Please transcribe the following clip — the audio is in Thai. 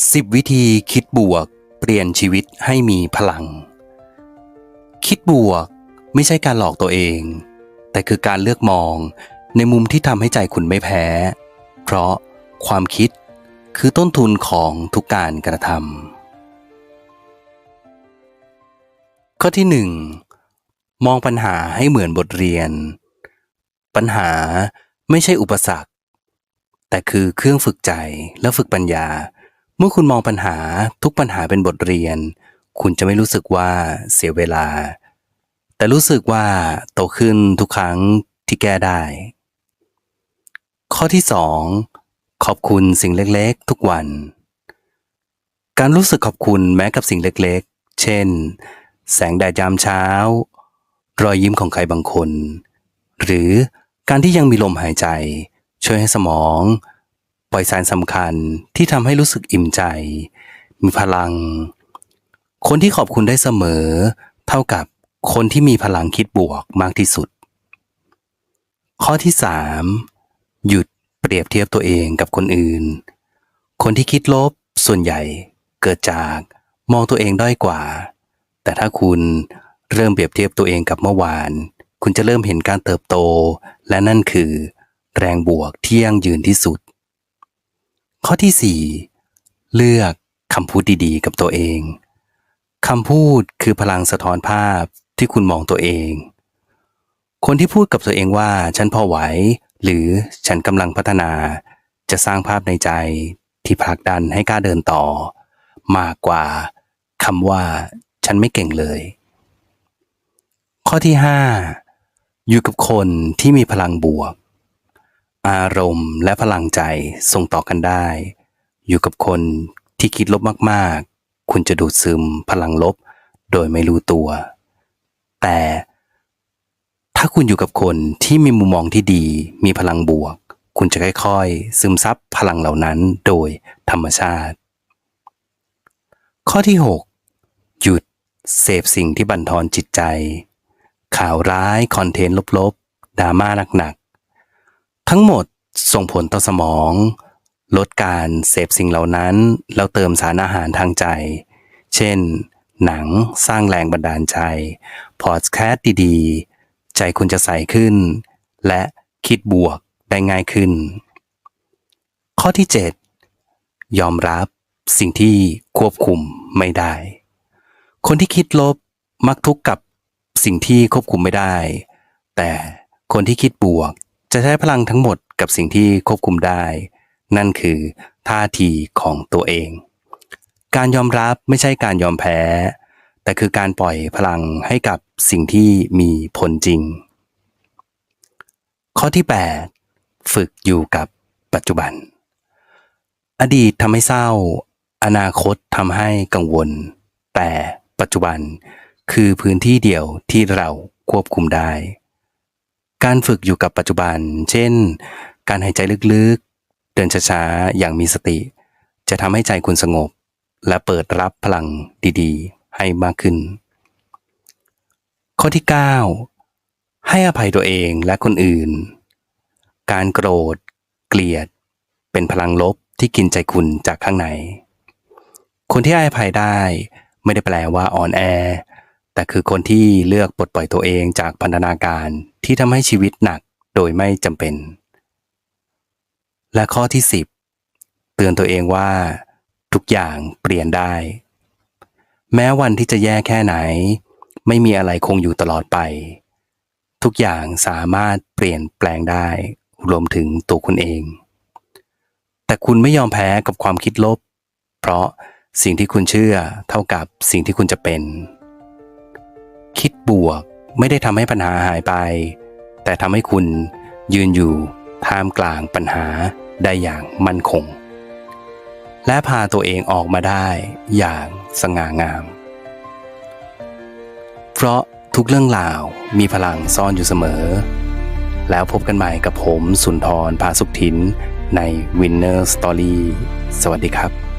10 วิธีคิดบวก เปลี่ยนชีวิตให้มีพลัง คิดบวกไม่ใช่การหลอกตัวเอง แต่คือการเลือกมองในมุมที่ทำให้ใจคุณไม่แพ้ เพราะความคิดคือต้นทุนของทุกการกระทำข้อที่หนึ่งมองปัญหาให้เหมือนบทเรียน ปัญหาไม่ใช่อุปสรรค แต่คือเครื่องฝึกใจและฝึกปัญญา มื่อคุณมองปัญหาทุกปัญหาเป็นบทเรียน คุณจะไม่รู้สึกว่าเสียเวลา แต่รู้สึกว่าโตขึ้นทุกครั้งที่แก้ได้ ข้อที่สองขอบคุณสิ่งเล็กๆ ทุกวัน การรู้สึกขอบคุณแม้กับสิ่งเล็กๆ เช่น แสงแดดยามเช้า รอยยิ้มของใครบางคน หรือการที่ยังมีลมหายใจ ช่วยให้สมอง ปล่อยสารสำคัญที่ทำให้รู้สึกอิ่มใจ มีพลัง คนที่ขอบคุณได้เสมอ เท่ากับคนที่มีพลังคิดบวกมากที่สุด ข้อที่สามหยุดเปรียบเทียบตัวเองกับคนอื่น คนที่คิดลบส่วนใหญ่เกิดจากมองตัวเองด้อยกว่า แต่ถ้าคุณเริ่มเปรียบเทียบตัวเองกับเมื่อวาน คุณจะเริ่มเห็นการเติบโต และนั่นคือ แรงบวกที่ยั่งยืนที่สุด ข้อที่สี่เลือกคำพูดดีๆ กับตัวเองคำพูดคือพลังสะท้อนภาพที่คุณมองตัวเอง คนที่พูดกับตัวเองว่าฉันพอไหว หรือฉันกำลังพัฒนา จะสร้างภาพในใจที่ผลักดันให้กล้าเดินต่อ มากกว่าคำว่า ฉันไม่เก่งเลย ข้อที่ห้าอยู่กับคนที่มีพลังบวก อารมณ์และพลังใจส่งต่อกันได้ อยู่กับคนที่คิดลบมากๆ คุณจะดูดซึมพลังลบโดยไม่รู้ตัว แต่ถ้าคุณอยู่กับคนที่มีมุมมองที่ดีมีพลังบวก คุณจะค่อยๆ ซึมซับพลังเหล่านั้นโดยธรรมชาติ ข้อที่ 6 หยุดเสพสิ่งที่บั่นทอนจิตใจ ข่าวร้ายคอนเทนต์ลบๆดราม่าหนักๆ ทั้งหมดส่งผลต่อสมอง ลดการเสพสิ่งเหล่านั้น แล้วเติมสารอาหารทางใจ เช่น หนังสร้างแรงบันดาลใจ พอดแคสต์ดีๆ ใจคุณจะใสขึ้น และคิดบวกได้ง่ายขึ้น ข้อที่ 7 ยอมรับสิ่งที่ควบคุมไม่ได้ คนที่คิดลบมักทุกข์กับสิ่งที่ควบคุมไม่ได้ แต่คนที่คิดบวก จะใช้พลังทั้งหมดกับสิ่งที่ควบคุมได้ นั่นคือท่าทีของตัวเอง การยอมรับไม่ใช่การยอมแพ้ แต่คือการปล่อยพลังให้กับสิ่งที่มีผลจริง ข้อที่ 8 ฝึกอยู่กับปัจจุบัน อดีตทำให้เศร้า อนาคตทำให้กังวล แต่ปัจจุบันคือพื้นที่เดียวที่เราควบคุมได้ การฝึกอยู่กับปัจจุบัน เช่น การหายใจลึกๆ เดินช้าๆ อย่างมีสติ จะทำให้ใจคุณสงบ และเปิดรับพลังดีๆ ให้มากขึ้น ข้อที่ 9 ให้อภัยตัวเองและคนอื่น การโกรธ เกลียด เป็นพลังลบที่กินใจคุณจากข้างใน คนที่ให้อภัยได้ ไม่ได้แปลว่าอ่อนแอ แต่คือคนที่เลือกปลดปล่อยตัวเองจากพันธนาการที่ทำให้ชีวิตหนักโดยไม่จำเป็น และข้อที่ 10 เตือนตัวเองว่า ทุกอย่างเปลี่ยนได้ แม้วันที่จะแย่แค่ไหน ไม่มีอะไรคงอยู่ตลอดไป ทุกอย่างสามารถเปลี่ยนแปลงได้ รวมถึงตัวคุณเอง แต่คุณไม่ยอมแพ้กับความคิดลบ เพราะสิ่งที่คุณเชื่อเท่ากับสิ่งที่คุณจะเป็น คิดบวกไม่ได้ทำให้ปัญหาหายไป แต่ทำให้คุณยืนอยู่ท่ามกลางปัญหาได้อย่างมั่นคง และพาตัวเองออกมาได้อย่างสง่างาม เพราะทุกเรื่องราวมีพลังซ่อนอยู่เสมอ แล้วพบกันใหม่กับผมสุนทรพาสุขทินใน Winner Story สวัสดีครับ